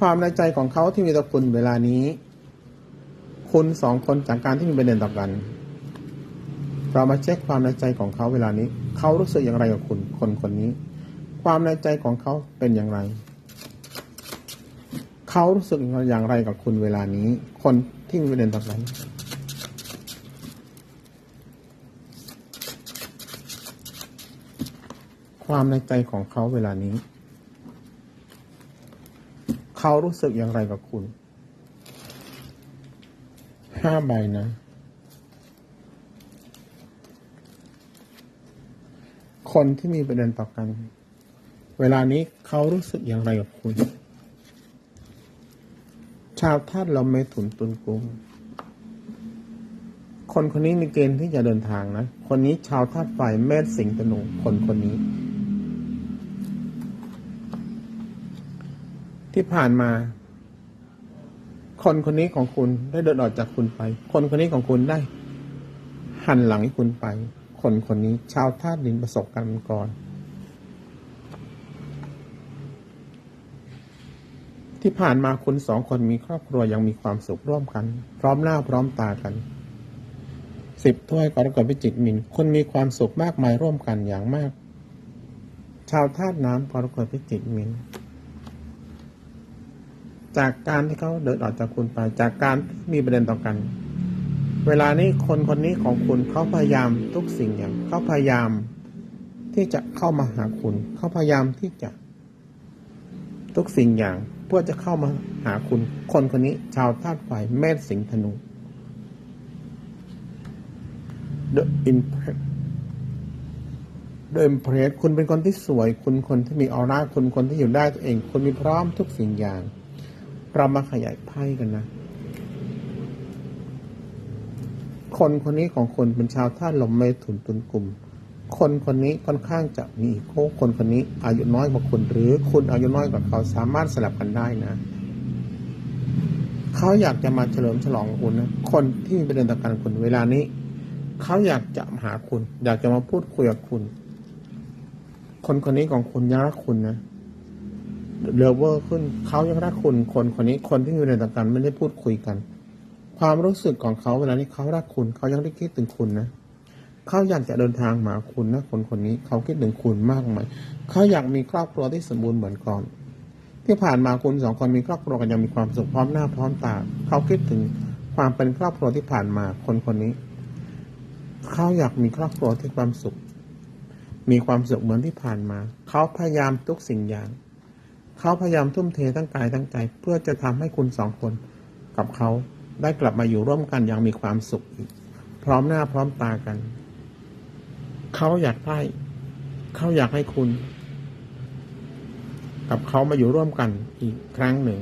ความในใจของเขาที่มีต่อคุณเวลานี้ คุณสองคนจากการที่มีประเด็นต่อกัน เรามาเช็คความในใจของเขาเวลานี้ เขารู้สึกอย่างไรกับคุณ คนคนนี้ ความในใจของเขาเป็นอย่างไร เขารู้สึกอย่างไรกับคุณเวลานี้ คนที่มีประเด็นต่อกันความในใจของเขาเวลานี้ เขารู้สึกอย่างไรกับคุณ ห้าใบนะ คนที่มีประเด็นต่อกัน เวลานี้เขารู้สึกอย่างไรกับคุณ ชาวธาตุเราไม่ถุนตุนกุมคนคนนี้มีเกณฑ์ที่จะเดินทางนะ คนนี้ชาวธาตุไฟเมษสิงห์ธนูคนคนนี้ ที่ผ่านมา คนคนนี้ของคุณได้เดินออกจากคุณไป คนคนนี้ของคุณได้ หันหลังให้คุณไป คนคนนี้ ชาวธาตุดินประสบการณ์ก่อน ที่ผ่านมาคุณสองคนมีครอบครัวยังมีความสุขร่วมกัน พร้อมหน้าพร้อมตากันสิบถ้วยกรกฎพิจิกมินคนมีความสุขมากมายร่วมกันอย่างมาก ชาวธาตุน้ำกรกฎพิจิกมิน จากการที่เขาเดินออกจากคุณไป จากการมีประเด็นต่อกัน เวลานี้คนคนนี้ของคุณเขาพยายามทุกสิ่งอย่างเขาพยายามที่จะเข้ามาหาคุณเขาพยายามที่จะ ทุกสิ่งอย่างเพื่อจะเข้ามาหาคุณ คนคนนี้ชาวธาตุไฟเมษสิงธนู The Impress The Impress คุณเป็นคนที่สวย คุณคนที่มีออร่า คุณคนที่อยู่ได้ตัวเอง คุณมีพร้อมทุกสิ่งอย่าง เรามาขยายไพ่กันนะ คนคนนี้ของคนเป็นชาวท่าตุลมเมถุนตุนกลุ่ม คนคนนี้ค่อนข้างจะมีโก้คนคนนี้อายุน้อยกว่าคุณหรือคุณอายุน้อยกว่าเขาสามารถสลับกันได้นะ เขาอยากจะมาเฉลิมฉลองคุณนะ คนที่มีประเด็นต่อกันคุณเวลานี้ เขาอยากจะหาคุณ อยากจะมาพูดคุยกับคุณ คนคนนี้ของคุณยังรักคุณนะ เลเวอร์ขึ้นเขายังรักคุณคนคนนี้คนที่อยู่ในต่างกันไม่ได้พูดคุยกัน ความรู้สึกของเขาเวลานี้เขารักคุณเขายังได้คิดถึงคุณนะเขาอยากจะเดินทางมาคุณนะคนคนนี้เขาคิดถึงคุณมากไหมเขาอยากมีครอบครัวที่สมบูรณ์เหมือนก่อน ที่ผ่านมาคุณสองคนมีครอบครัวกันยังมีความสุขพร้อมหน้าพร้อมตาเขาคิดถึงความเป็นครอบครัวที่ผ่านมาคนคนนี้เขาอยากมีครอบครัวที่ความสุข มีความสุขเหมือนที่ผ่านมา เขาพยายามทุกสิ่งอย่าง เขาพยายามทุ่มเททั้งกายทั้งใจเพื่อจะทำให้คุณสองคนกับเขาได้กลับมาอยู่ร่วมกันอย่างมีความสุขอีก พร้อมหน้าพร้อมตากัน เขาอยากได้เขาอยากให้คุณ กับเขามาอยู่ร่วมกันอีกครั้งหนึ่ง